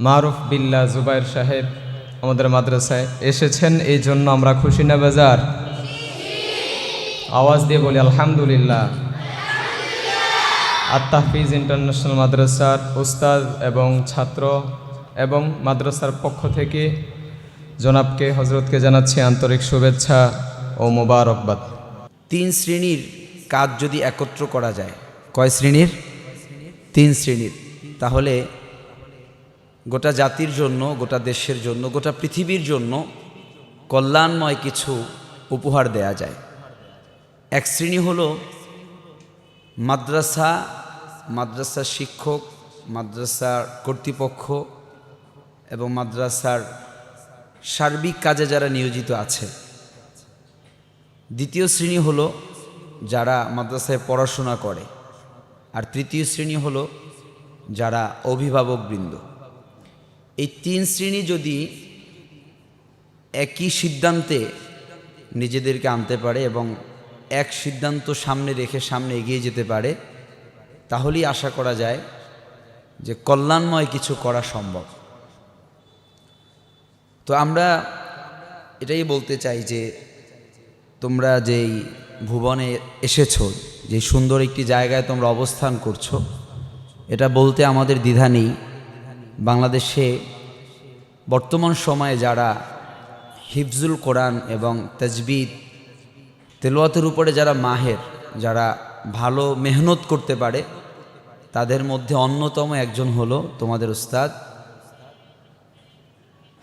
মারুফ বিল্লা জুবাইর সাহেব আমাদের মাদ্রাসায় এসেছেন, এই জন্য আমরা খুশি না বাজার? আওয়াজ দিয়ে বলি, আলহামদুলিল্লাহ। আত্তাহফিজ ইন্টারন্যাশনাল মাদ্রাসার উস্তাদ এবং ছাত্র এবং মাদ্রাসার পক্ষ থেকে জনাবকে, হজরতকে জানাচ্ছি আন্তরিক শুভেচ্ছা ও মোবারকবাদ। তিন শ্রেণির কাজ যদি একত্র করা যায়, কয় শ্রেণির? তিন শ্রেণির। তাহলে গোটা জাতির জন্য, গোটা দেশের জন্য, গোটা পৃথিবীর জন্য কল্যাণময় কিছু উপহার দেয়া যায়। এক শ্রেণি হল মাদ্রাসা মাদ্রাসার শিক্ষক মাদ্রাসার কর্তৃপক্ষ এবং মাদ্রাসার সার্বিক কাজে যারা নিয়োজিত আছে। দ্বিতীয় শ্রেণি হলো যারা মাদ্রাসায় পড়াশোনা করে। আর তৃতীয় শ্রেণি হলো যারা অভিভাবকবৃন্দ। এই তিন শ্রেণি যদি একই সিদ্ধান্তে নিজেদেরকে আনতে পারে এবং এক সিদ্ধান্ত সামনে রেখে সামনে এগিয়ে যেতে পারে, তাহলেই আশা করা যায় যে কল্যাণময় কিছু করা সম্ভব। তো আমরা এটাই বলতে চাই যে তোমরা যেই ভুবনে এসেছ, যে সুন্দর একটি জায়গায় তোমরা অবস্থান করছ, এটা বলতে আমাদের দ্বিধা নেই। বাংলাদেশে বর্তমান সময়ে যারা হিফজুল কোরআন এবং তাজবিদ তেলোয়াতের উপরে যারা মাহের, যারা ভালো মেহনত করতে পারে, তাদের মধ্যে অন্যতম একজন হলো তোমাদের উস্তাদ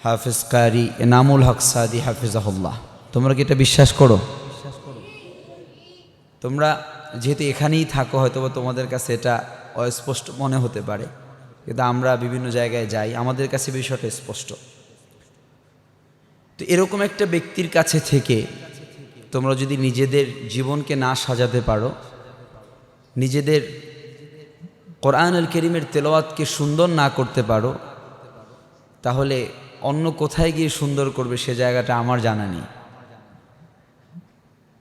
হাফিজ কারি এনামুল হক সাদি, হাফিজাহুল্লাহ। তোমরা কি এটা বিশ্বাস করো? তোমরা যেহেতু এখানেই থাকো, হয়তোবা তোমাদের কাছে এটা অস্পষ্ট মনে হতে পারে। কিন্তু আমরা বিভিন্ন জায়গায় যাই, আমাদের কাছে বিষয়টা স্পষ্ট। তো এরকম একটা ব্যক্তির কাছে থেকে তোমরা যদি নিজেদের জীবনকে না সাজাতে পারো, নিজেদের কোরআন আল করিমের তেলাওয়াতকে সুন্দর না করতে পারো, তাহলে অন্য কোথায় গিয়ে সুন্দর করবে সে জায়গাটা আমার জানা নেই।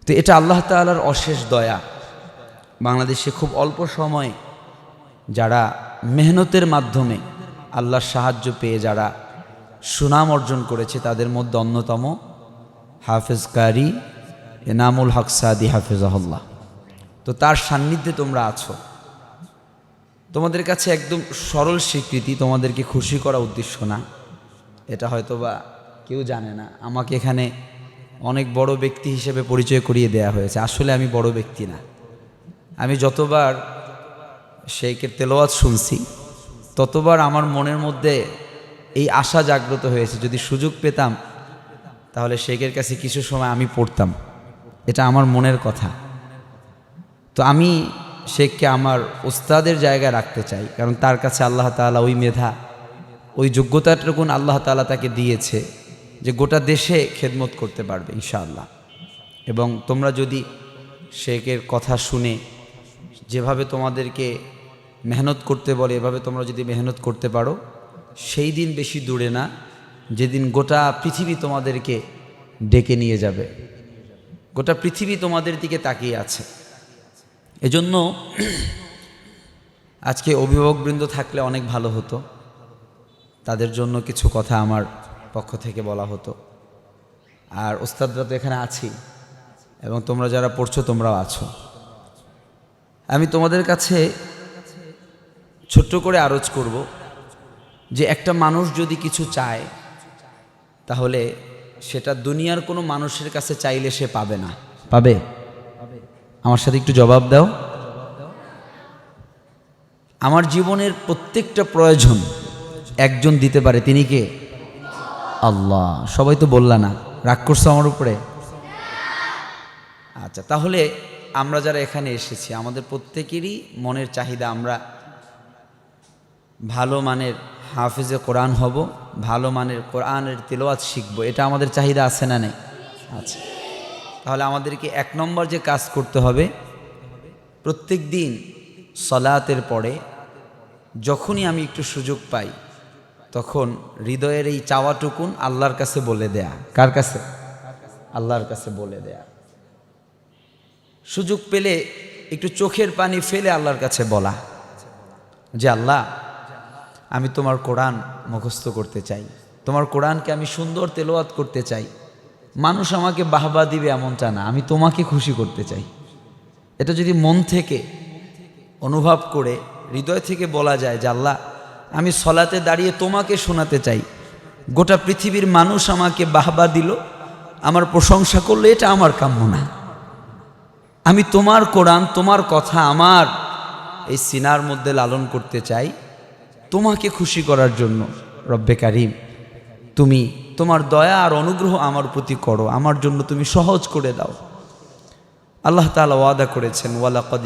তো এটা আল্লাহ তালার অশেষ দয়া। বাংলাদেশে খুব অল্প সময়ে যারা মেহনতের মাধ্যমে আল্লাহর সাহায্য পেয়ে যারা সুনাম অর্জন করেছে, তাদের মধ্যে অন্যতম হাফেজ কারি এনামুল হক সাদি হাফেজাহুল্লাহ। তো তার সান্নিধ্যে তোমরা আছো। তোমাদের কাছে একদম সরল স্বীকৃতি, তোমাদেরকে খুশি করা উদ্দেশ্য না। এটা হয়তো বা কেউ জানে না। আমাকে এখানে অনেক বড় ব্যক্তি হিসেবে পরিচয় করিয়ে দেয়া হয়েছে। আসলে আমি বড় ব্যক্তি না। আমি যতবার শেখের তেলোয়াত শুনছি। ততবার আমার মনের মধ্যে এই আশা জাগ্রত হয়েছে, যদি সুযোগ পেতাম, তাহলে শেখের কাছে কিছু সময় আমি পড়তাম। এটা আমার মনের কথা। তো আমি শেখকে আমার ওস্তাদের জায়গায় রাখতে চাই, কারণ তার কাছে আল্লাহ তাআলা ওই মেধা, ওই যোগ্যতাটুকুন আল্লাহ তাআলা তাকে দিয়েছে যে গোটা দেশে খেদমত করতে পারবে ইনশাআল্লাহ। এবং তোমরা যদি শেখের কথা শুনে, যেভাবে তোমাদেরকে মেহনত করতে বলে, এভাবে তোমরা যদি মেহনত করতে পারো, সেই দিন বেশি দূরে না, যেদিন গোটা পৃথিবী তোমাদেরকে ডেকে নিয়ে যাবে। গোটা পৃথিবী তোমাদের দিকে তাকিয়ে আছে। এজন্য আজকে অভিভাবকবৃন্দ থাকলে অনেক ভালো হতো। তাদের জন্য কিছু কথা আমার পক্ষ থেকে বলা হতো। আর ওস্তাদরা তো এখানে আছি, এবং তোমরা যারা পড়ছো তোমরাও আছো। আমি তোমাদের কাছে ছোট্ট করে আরজ করব যে একটা মানুষ যদি কিছু চায়, তাহলে সেটা দুনিয়ার কোনো মানুষের কাছে চাইলে সে পাবে না। পাবে? আমার সাথে একটু জবাব দাও। আমার জীবনের প্রত্যেকটা প্রয়োজন একজন দিতে পারে। তিনি কে? আল্লাহ। সবাই তো বললা না। রাগ করছ আমার উপরে? আচ্ছা তাহলে আমরা যারা এখানে এসেছি, আমাদের প্রত্যেকেরই মনের চাহিদা আমরা ভালো মানের হাফিজে কোরআন হব, ভালো মানের কোরআনের তেলোয়াত শিখব, এটা আমাদের চাহিদা আছে না নেই? আচ্ছা তাহলে আমাদেরকে এক নম্বর যে কাজ করতে হবে, প্রত্যেক দিন সলাতের পরে যখনই আমি একটু সুযোগ পাই, তখন হৃদয়ের এই চাওয়াটুকুন আল্লাহর কাছে বলে দেয়া। কার কাছে? আল্লাহর কাছে বলে দেয়া। সুযোগ পেলে একটু চোখের পানি ফেলে আল্লাহর কাছে বলা। যে আল্লাহ আমি তোমার কোরআন মুখস্থ করতে চাই। তোমার কোরআনকে আমি সুন্দর তেলাওয়াত করতে চাই। মানুষ আমাকে বাহবা দিবে এমনটা না, আমি তোমাকে খুশি করতে চাই। এটা যদি মন থেকে অনুভব করে, হৃদয় থেকে বলা যায় যে আল্লাহ, আমি সলাতে দাঁড়িয়ে তোমাকে শোনাতে চাই। গোটা পৃথিবীর মানুষ আমাকে বাহবা দিল, আমার প্রশংসা করলে, এটা আমার কাম্য না। আমি তোমার কোরআন, তোমার কথা, আমার এই সিনার মধ্যে লালন করতে চাই। তোমাকে খুশি করার জন্য, রব্বে কারিম, তুমি তোমার দয়া আর অনুগ্রহ আমার প্রতি করো, আমার জন্য তুমি সহজ করে দাও। আল্লাহ তাআলা ওয়াদা করেছেন, ওয়ালাকাদ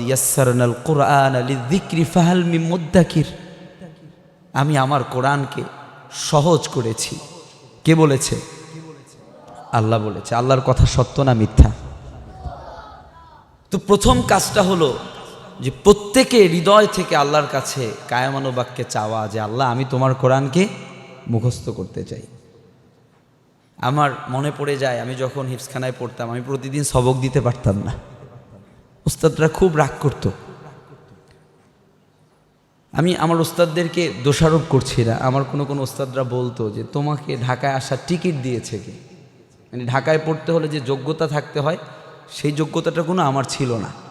কোরআন আলি যিকরি ফাহাল মিন মুদ্দাকির। আমি আমার কোরআনকে সহজ করেছি। কে বলেছে? আল্লাহ বলেছে। আল্লাহর কথা সত্য না মিথ্যা? তো প্রথম কাজটা হলো যে প্রত্যেকে হৃদয় থেকে আল্লাহর কাছে কায়ামানো বাক্যে চাওয়া যে, আল্লাহ, আমি তোমার কোরআনকে মুখস্থ করতে চাই। আমার মনে পড়ে যায়, আমি যখন হিপসখানায় পড়তাম, আমি প্রতিদিন সবক দিতে পারতাম না। উস্তাদরা খুব রাগ করতো। আমি আমার ওস্তাদদেরকে দোষারোপ করছি না। আমার কোনো কোনো ওস্তাদরা বলতো যে, তোমাকে ঢাকায় আসার টিকিট দিয়েছে কি? মানে ঢাকায় পড়তে হলে যে যোগ্যতা থাকতে হয়, সেই যোগ্যতাটা কোনো আমার ছিল না।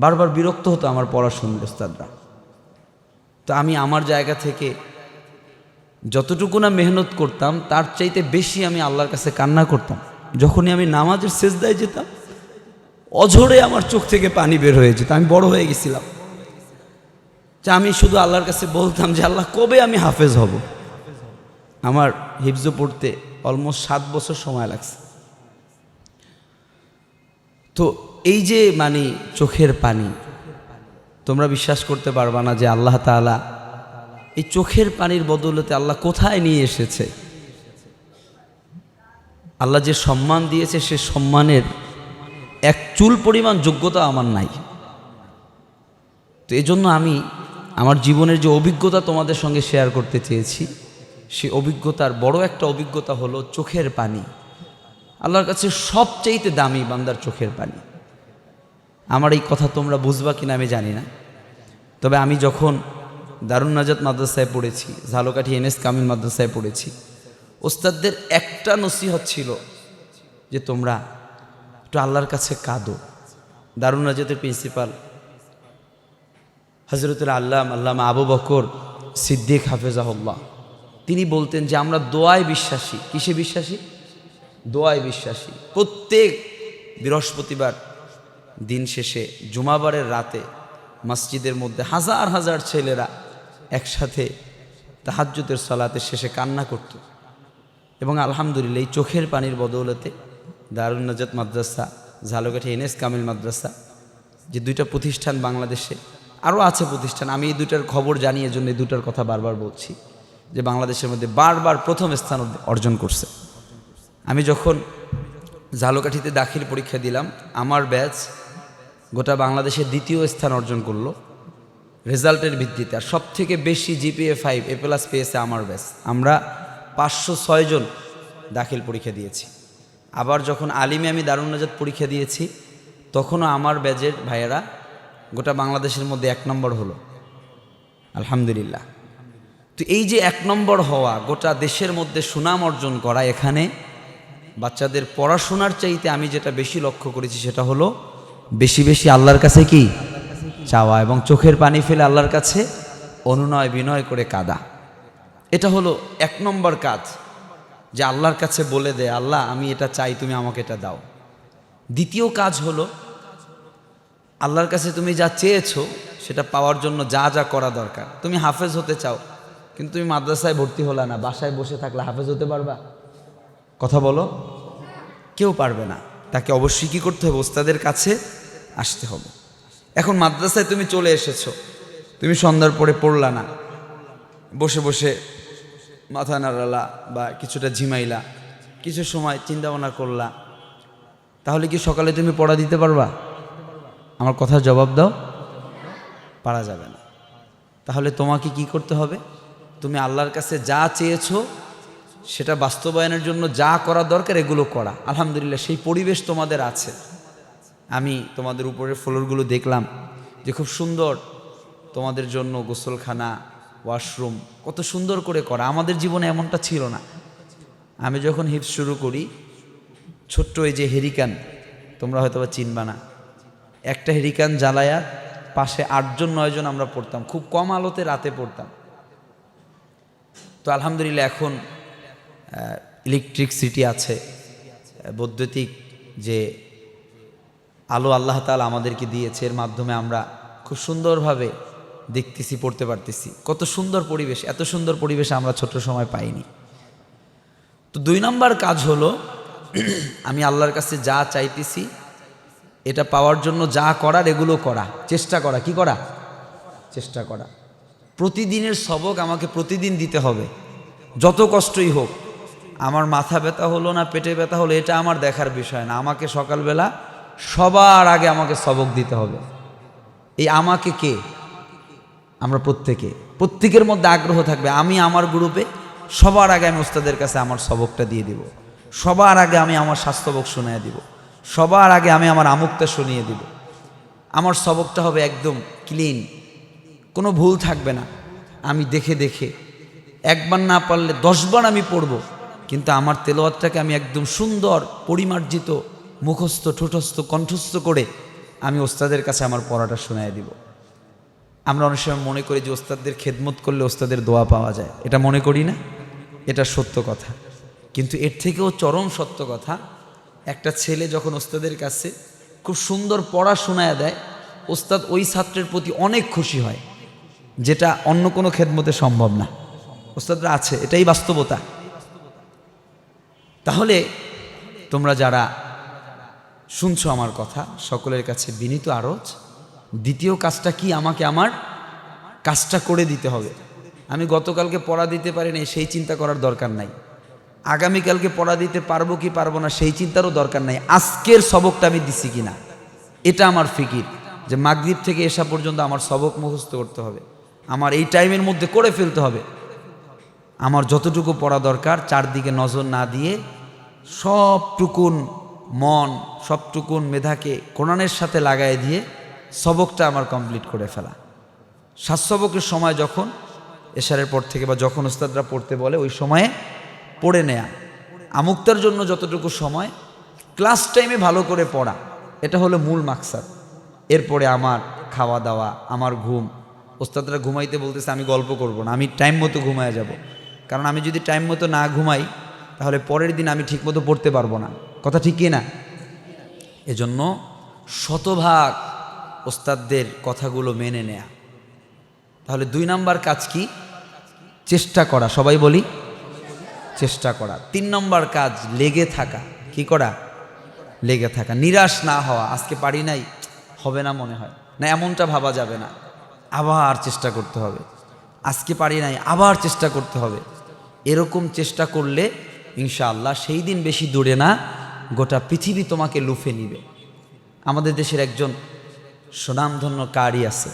বারবার বিরক্ত হতো আমার পড়াশোনার ওস্তাদরা তো আমি আমার জায়গা থেকে যতটুকু না মেহনত করতাম, তার চাইতে বেশি আমি আল্লাহর কাছে কান্না করতাম। যখনই আমি নামাজের শেষদায় যেতাম, অঝরে আমার চোখ থেকে পানি বের হয়ে যেত। আমি বড় হয়ে গেছিলাম। যে আমি শুধু আল্লাহর কাছে বলতাম যে, আল্লাহ, কবে আমি হাফেজ হব? আমার হিফজ পড়তে অলমোস্ট সাত বছর সময় লাগছে। তো এই যে মানে চোখের পানি, তোমরা বিশ্বাস করতে পারবা না যে আল্লাহ তাআলা এই চোখের পানির বদলতে আল্লাহ কোথায় নিয়ে এসেছে? আল্লাহ যে সম্মান দিয়েছে সে সম্মানের এক চুল পরিমাণ যোগ্যতা আমার নাই। তো এই জন্য আমি আমার জীবনের যে অভিজ্ঞতা তোমাদের সঙ্গে শেয়ার করতে চেয়েছি, সে অভিজ্ঞতার বড় একটা অভিজ্ঞতা হলো চোখের পানি। আল্লাহর কাছে সবচাইতে দামি বান্দার চোখের পানি। আমার এই কথা তোমরা বুঝবা কিনা আমি জানি না। তবে আমি যখন দারুণ নাজাত মাদ্রাসায় পড়েছি, ঝালকাঠি এনএস কামিল মাদ্রাসায় পড়েছি, ওস্তাদদের একটা নসিহত ছিল যে তোমরা একটু আল্লাহর কাছে কাঁদো। দারুণ নাজাতের প্রিন্সিপাল হজরতুল আল্লাহ আল্লামা আবু বকর সিদ্দিক হাফেজাহুল্লাহ। তিনি বলতেন যে, আমরা দোয়ায় বিশ্বাসী। কিসে বিশ্বাসী? দোয়ায় বিশ্বাসী। প্রত্যেক বৃহস্পতিবার দিন শেষে জুমাবারের রাতে মসজিদের মধ্যে হাজার হাজার ছেলেরা একসাথে তাহাজ্জুদের সলাতে শেষে কান্না করত। এবং আলহামদুলিল্লাহ এই চোখের পানির বদৌলতে দারুণ নাজাত মাদ্রাসা, ঝালকাঠি এনএস কামিল মাদ্রাসা, যে দুইটা প্রতিষ্ঠান বাংলাদেশে, আরও আছে প্রতিষ্ঠান, আমি এই দুটার খবর জানিয়ে এজন্য এই দুটার কথা বারবার বলছি, যে বাংলাদেশের মধ্যে বারবার প্রথম স্থান অর্জন করছে। আমি যখন ঝালকাঠিতে দাখিল পরীক্ষা দিলাম, আমার ব্যাচ গোটা বাংলাদেশের দ্বিতীয় স্থান অর্জন করল, রেজাল্টের ভিত্তিতে। আর সব থেকে বেশি জিপিএ ফাইভ এ প্লাস পেয়েছে আমার ব্যাচ। আমরা পাঁচশো ছয়জন দাখিল পরীক্ষা দিয়েছি। আবার যখন আলিমে আমি দারুণ নাজাত পরীক্ষা দিয়েছি, তখনও আমার ব্যাচের ভাইয়েরা গোটা বাংলাদেশের মধ্যে এক নম্বর হলো। আলহামদুলিল্লাহ। তো এই যে এক নম্বর হওয়া, গোটা দেশের মধ্যে সুনাম অর্জন করা, এখানে বাচ্চাদের পড়াশোনার চাইতে আমি যেটা বেশি লক্ষ্য করেছি সেটা হলো বেশি বেশি আল্লাহর কাছে কি? চাওয়া এবং চোখের পানি ফেলে আল্লাহর কাছে অনুনয় বিনয় করে কাদা। এটা হলো এক নম্বর কাজ যে আল্লাহর কাছে বলে দে, আল্লাহ, আমি এটা চাই, তুমি আমাকে এটা দাও। দ্বিতীয় কাজ হলো আল্লাহর কাছে তুমি যা চেয়েছো সেটা পাওয়ার জন্য যা যা করা দরকার। তুমি হাফেজ হতে চাও, কিন্তু তুমি মাদ্রাসায় ভর্তি হলা না, বাসায় বসে থাকলে হাফেজ হতে পারবা? কথা বলো। কেউ পারবে না। তাকে অবশ্যই কী করতে হবে? ওস্তাদের কাছে আসতে হবে। এখন মাদ্রাসায় তুমি চলে এসেছ। তুমি সন্ধ্যার পরে পড়লা না। বসে বসে মাথা নাড়ালা বা কিছুটা ঝিমাইলা। কিছু সময় চিন্তা ভাবনা করলা। তাহলে কি সকালে তুমি পড়া দিতে পারবা? আমার কথার জবাব দাও। পারা যাবে না। তাহলে তোমাকে কি করতে হবে? তুমি আল্লাহর কাছে যা চেয়েছো সেটা বাস্তবায়নের জন্য যা করা দরকার, এগুলো করা। আলহামদুলিল্লাহ, সেই পরিবেশ তোমাদের আছে। আমি তোমাদের উপরের ফ্লোরগুলো দেখলাম যে খুব সুন্দর তোমাদের জন্য গোসলখানা, ওয়াশরুম, কত সুন্দর করে করা। আমাদের জীবনে এমনটা ছিল না। আমি যখন হিপস শুরু করি, ছোট্ট এই যে হেরিকান, তোমরা হয়তো বা চিনবা না। একটা হেরিকান জ্বালায়া পাশে আটজন, নয়জন আমরা পড়তাম। খুব কম আলোতে রাতে পড়তাম। তো আলহামদুলিল্লাহ, এখন ইলেকট্রিকসিটি আছে, বৈদ্যুতিক যে আলো আল্লাহ তালা আমাদেরকে দিয়েছে, এর মাধ্যমে আমরা খুব সুন্দরভাবে দেখতেছি, পড়তে পারতেছি। কত সুন্দর পরিবেশ, এত সুন্দর পরিবেশ আমরা ছোট সময় পাইনি। তো দুই নম্বর কাজ হলো, আমি আল্লাহর কাছে যা চাইতেছি, এটা পাওয়ার জন্য যা করার, এগুলো করা। চেষ্টা করা, কি করা? চেষ্টা করা। প্রতিদিনের সবক আমাকে প্রতিদিন দিতে হবে। যত কষ্টই হোক আমার মাথা ব্যথা হলো না, পেটে ব্যথা হলো, এটা আমার দেখার বিষয় না। আমাকে সকালবেলা সবার আগে আমাকে সবক দিতে হবে। এই আমাকে কে? আমরা প্রত্যেকে। প্রত্যেকের মধ্যে আগ্রহ থাকবে, আমি আমার গ্রুপে সবার আগে আমি ওস্তাদের কাছে আমার সবকটা দিয়ে দিব। সবার আগে আমি আমার স্বাস্থ্যবক শুনিয়ে দিব। সবার আগে আমি আমার আমুকটা শুনিয়ে দিব। আমার সবকটা হবে একদম ক্লিন। কোনো ভুল থাকবে না। আমি দেখে দেখে। একবার না পারলে দশবার আমি পড়ব। কিন্তু আমার তেলোয়াতটাকে আমি একদম সুন্দর, পরিমার্জিত, মুখস্থ, ঠোঁটস্থ, কণ্ঠস্থ করে আমি ওস্তাদের কাছে আমার পড়াটা শোনায় দিব। আমরা অনেক সময় মনে করি যে ওস্তাদদের খেদমত করলে ওস্তাদের দোয়া পাওয়া যায়। এটা মনে করি না, এটা সত্য কথা। কিন্তু এর থেকেও চরম সত্য কথা, একটা ছেলে যখন ওস্তাদের কাছে খুব সুন্দর পড়া শোনায় দেয়, ওস্তাদ ওই ছাত্রের প্রতি অনেক খুশি হয়, যেটা অন্য কোনো খেদমতে সম্ভব না। ওস্তাদরা আছে, এটাই বাস্তবতা। তাহলে তোমরা যারা শুনছো আমার কথা, সকলের কাছে বিনীত আরজ, দ্বিতীয় কাজটা কি আমাকে আমার কাজটা করে দিতে হবে? আমি গতকালকে পড়া দিতে পারি নাই, সেই চিন্তা করার দরকার নাই। আগামীকালকে পড়া দিতে পারব কি পারব না, সেই চিন্তারও দরকার নাই, আজকের সবকটা আমি দিছি কিনা? এটা আমার ফিকির যে মাগদ্বীপ থেকে এসা পর্যন্ত আমার সবক মুখস্থ করতে হবে। আমার এই টাইমের মধ্যে করে ফেলতে হবে। আমার যতটুকু পড়া দরকার, চারদিকে নজর না দিয়ে সবটুকুন মন, সবটুকুন মেধাকে কোরআনের সাথে লাগাই দিয়ে সবকটা আমার কমপ্লিট করে ফেলা। সাতসবকের সময় যখন এশারের পর থেকে বা যখন ওস্তাদরা পড়তে বলে, ওই সময়ে পড়ে নেয়া। আমুক্তার জন্য যতটুকু সময়, ক্লাস টাইমে ভালো করে পড়া, এটা হলো মূল মাকসাদ। এরপরে আমার খাওয়া দাওয়া, আমার ঘুম। ওস্তাদরা ঘুমাইতে বলতেছে, আমি গল্প করব না, আমি টাইম মতো ঘুমায় যাব। কারণ আমি যদি টাইম মতো না ঘুমাই, তাহলে পরের দিন আমি ঠিক মতো পড়তে পারব না। কথা ঠিক না? এজন্য শতভাগ ওস্তাদদের কথাগুলো মেনে নেয়া। তাহলে দুই নাম্বার কাজ কি? চেষ্টা করা। সবাই বলি, চেষ্টা করা। তিন নম্বর কাজ, লেগে থাকা। কি করা? লেগে থাকা। নিরাশ না হওয়া। আজকে পারি নাই, হবে না মনে হয়। না, এমনটা ভাবা যাবে না। আবার চেষ্টা করতে হবে। আজকে পারি নাই, আবার চেষ্টা করতে হবে। এরকম চেষ্টা করলে, ইনশাআল্লাহ সেই দিন বেশি দূরে না, গোটা পৃথিবী তোমাকে লুফে নিবে। আমাদের দেশের একজন সুনামধন্য কারি আছে।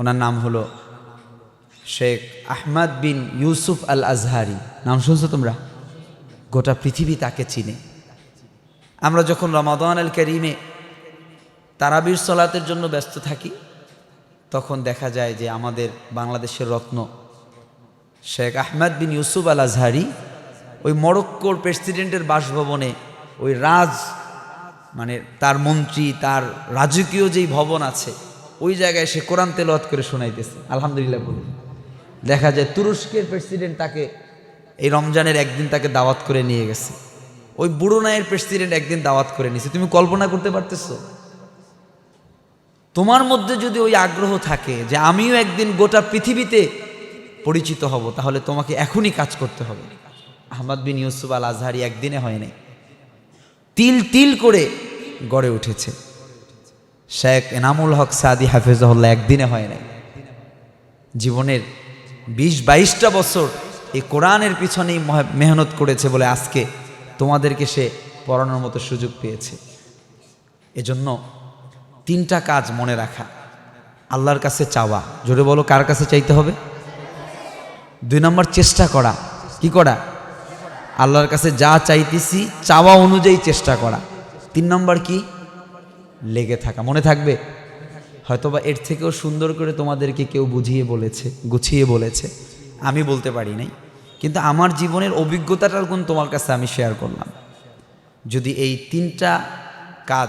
ওনার নাম হলো শেখ আহমদ বিন ইউসুফ আল আজহারি নাম শুনছো তোমরা? গোটা পৃথিবী তাকে চিনে। আমরা যখন রমাদান আল করিমে তারাবির সলাতের জন্য ব্যস্ত থাকি, তখন দেখা যায় যে আমাদের বাংলাদেশের রত্ন শেখ আহমেদ বিন ইউসুফ আল আজহারি ওই মরক্কোর প্রেসিডেন্টের বাসভবনে ওই রাজ মানে তার মন্ত্রী, তার রাজকীয় যেই ভবন আছে, ওই জায়গায় সে কোরআন তেলাওয়াত করে শোনাইতেছে। আলহামদুলিল্লাহ বলে। দেখা যায় তুরস্কের প্রেসিডেন্ট তাকে এই রমজানের একদিন তাকে দাওয়াত করে নিয়ে গেছে। ওই বুড়োনায়ের প্রেসিডেন্ট একদিন দাওয়াত করে নিয়েছে তুমি কল্পনা করতে পারতেছো? তোমার মধ্যে যদি ওই আগ্রহ থাকে যে আমিও একদিন গোটা পৃথিবীতে পরিচিত হব, তাহলে তোমাকে এখনই কাজ করতে হবে। আহমদ বিন ইউসুফ আল আজহারি একদিনে হয় নাই। তিল তিল করে গড়ে উঠেছে। শেখ এনামুল হক সাদি হাফিজহল্লা একদিনে হয় নাই। জীবনের বিশ বাইশটা বছর এই কোরআনের পিছনেই মেহনত করেছে বলে আজকে তোমাদেরকে সে পড়ানোর মতো সুযোগ পেয়েছে। এজন্য তিনটা কাজ মনে রাখা। আল্লাহর কাছে চাওয়া। জোরে বলো, কার কাছে চাইতে হবে? দুই নম্বর চেষ্টা করা। কি করা? আল্লাহর কাছে যা চাইতেছি, চাওয়া অনুযায়ী চেষ্টা করা। তিন নম্বর কি? লেগে থাকা। মনে থাকবে? হয়তোবা এর থেকেও সুন্দর করে তোমাদেরকে কেউ বুঝিয়ে বলেছে, গুছিয়ে বলেছে। আমি বলতে পারি নাই। কিন্তু আমার জীবনের অভিজ্ঞতাটার গুণ তোমার কাছে আমি শেয়ার করলাম। যদি এই তিনটা কাজ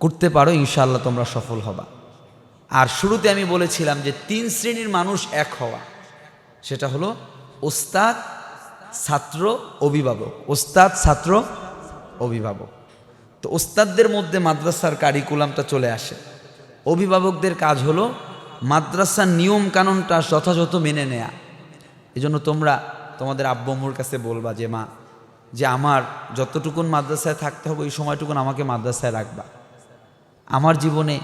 করতে পারো, ইনশাআল্লাহ তোমরা সফল হবা। আর শুরুতে আমি বলেছিলাম যে তিন শ্রেণির মানুষ এক হওয়া। সেটা হলো ওস্তাদ, ছাত্র, অভিভাবক। ওস্তাদ, ছাত্র, অভিভাবক। তো ওস্তাদদের মধ্যে মাদ্রাসার কারিকুলামটা চলে আসে। অভিভাবকদের কাজ হলো মাদ্রাসার নিয়ম কানুনটা যথাযথ মেনে নেয়া। এজন্য তোমরা তোমাদের আব্বম্মুর কাছে বলবা যে, মা, যে আমার যতটুকুন মাদ্রাসায় থাকতে হবে, ওই সময়টুকুন আমাকে মাদ্রাসায় রাখবা। আমার জীবনে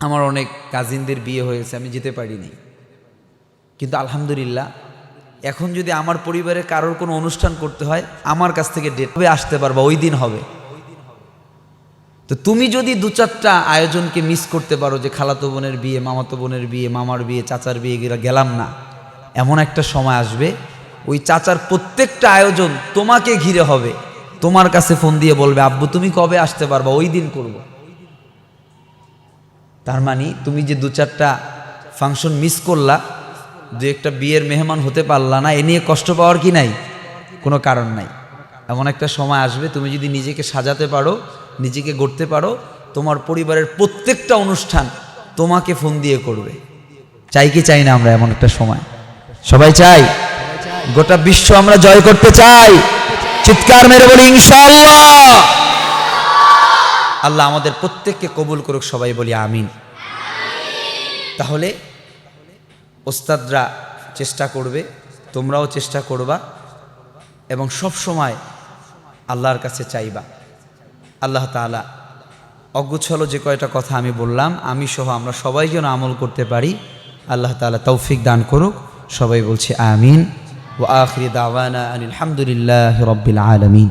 আমার অনেক কাজিনদের বিয়ে হয়েছে, আমি যেতে পারিনি। কিন্তু আলহামদুলিল্লাহ, এখন যদি আমার পরিবারে কারোর কোনো অনুষ্ঠান করতে হয়, আমার কাছ থেকে ডেট হবে আসতে পারবা? ওই দিন হবে। তো তুমি যদি দু চারটা আয়োজনকে মিস করতে পারো, যে খালাতো বোনের বিয়ে, মামাতো বোনের বিয়ে, মামার বিয়ে, চাচার বিয়ে গেলা গেলাম না। এমন একটা সময় আসবে, ওই চাচার প্রত্যেকটা আয়োজন তোমাকে ঘিরে হবে। তোমার কাছে ফোন দিয়ে বলবে, আব্বু, তুমি কবে আসতে পারবা? ওই দিন করব। তার মানে তুমি যে দু চারটা ফাংশন মিস করলা দু একটা বিয়ের মেহমান হতে পারলা না, এ নিয়ে কষ্ট পাওয়ার কি নাই? কোনো কারণ নাই। এমন একটা সময় আসবে, তুমি যদি নিজেকে সাজাতে পারো, নিজেকে গড়তে পারো, তোমার পরিবারের প্রত্যেকটা অনুষ্ঠান তোমাকে ফোন দিয়ে করবে। চাই কি চাই না আমরা এমন একটা সময়? সবাই চাই? গোটা বিশ্ব আমরা জয় করতে চাই। চিৎকার মেরে বলি, ইনশাআল্লাহ। আল্লাহ আমাদের প্রত্যেককে কবুল করুক, সবাই বলি, আমিন। তাহলে ওস্তাদরা চেষ্টা করবে, তোমরাও চেষ্টা করবা এবং সব সময় আল্লাহর কাছে চাইবা। আল্লাহ তাআলা অগুচ্ছল যে কয়টা কথা আমি বললাম, আমি সহ আমরা সবাই যেন আমল করতে পারি, আল্লাহ তাআলা তৌফিক দান করুক। সবাই বলছে আমিন। ও আখরি দাওয়ানা আনিল হামদুলিল্লাহ রব্বিল আলমিন।